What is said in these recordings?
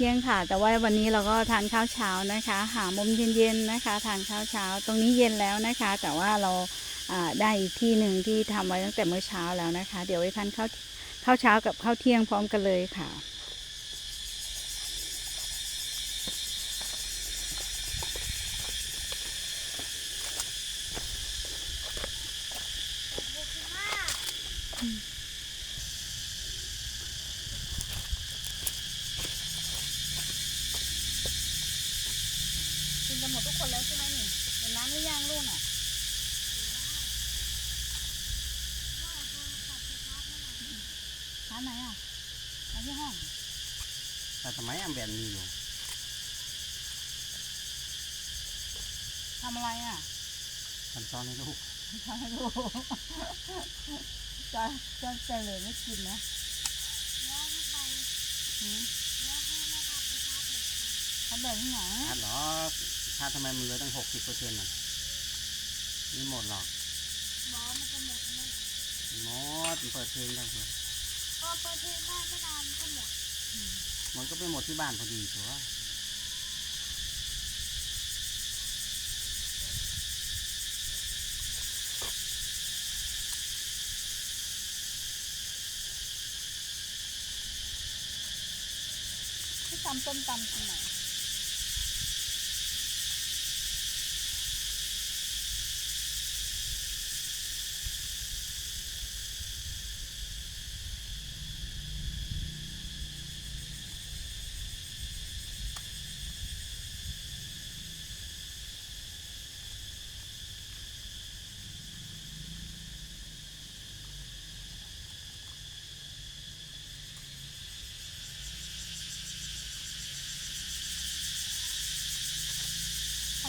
ที่ยงค่ะ แต่ว่าวันนี้เราก็ทานข้าวเช้านะคะ หามุมเย็นๆนะคะ ทานข้าวเช้า ตรงนี้เย็นแล้วนะคะ แต่ว่าเราได้อีกที่หนึ่งที่ทำไว้ตั้งแต่เมื่อเช้าแล้วนะคะ เดี๋ยวไปทานข้าวข้าวเช้ากับข้าวเที่ยงพร้อมกันเลยค่ะ กินกันหมดทุกคนแล้วใช่ไหมนี่เห็นน้ำหรือยังลูกอะร้านไหนอะร้านที่ห้อง แต่สมัยอัมแบนมีอยู่ทำอะไรอะทำซ้อนให้ลูกทำให้ลูกจะจะใจเลยไม่กินนะหืมทำแบบที่ไหนชาร์จหรอ ชาร์จทำไมมันเหลือตั้งหกสิบเปอร์เซ็นต์อะนี่หมดหรอกหมดมันเปิดเพลงได้เหรอมันก็ไปหมดที่บ้านพอดีตัวที่ตำต้มตำตรงไหน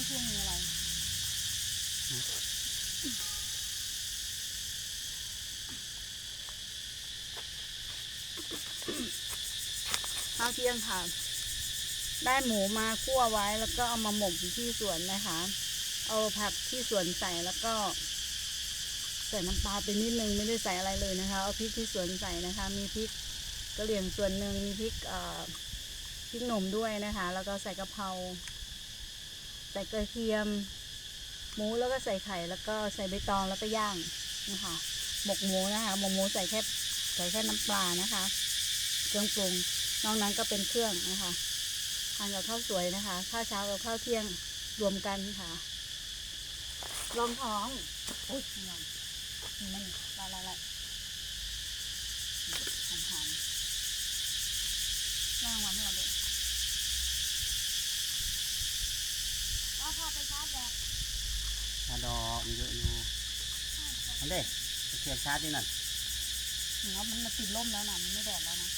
าวเที่ยงมีอะไรข้าวเที่ยงค่ะ ได้หมูมาคั่วไว้แล้วก็เอามาหมกที่สวนนะคะ เอาผักที่สวนใส่แล้วก็ใส่น้ำปลาไปนิดนึงไม่ได้ใส่อะไรเลยนะคะ เอาพริกที่สวนใส่นะคะ มีพริกกระเหรี่ยงส่วนหนึ่งมีพริกพริกหนุ่มด้วยนะคะ แล้วก็ใส่กะเพรา ใส่กระเทียม หมูแล้วก็ใส่ไข่แล้วก็ใส่ใบตองแล้วก็ย่างนะคะหมกหมูนะคะหมกหมูใส่แค่ใส่แค่น้ำปลานะคะ เครื่องปรุงนอกนั้นก็เป็นเครื่องนะคะทานกับข้าวสวยนะคะข้าวเช้ากับข้าวเที่ยงรวมกันค่ะรองท้องอุ้ยนอนนี่มันละละละหอมหอมๆล่างวันให้เราด้วย ว่าพอไปชาร์จแบตชาร์จดอกมันเยอะอยู่อันเด้เสียบชาร์จที่นั่นหนูว่ามันมาติดล่มแล้วนะมันไม่แดดแล้วนะ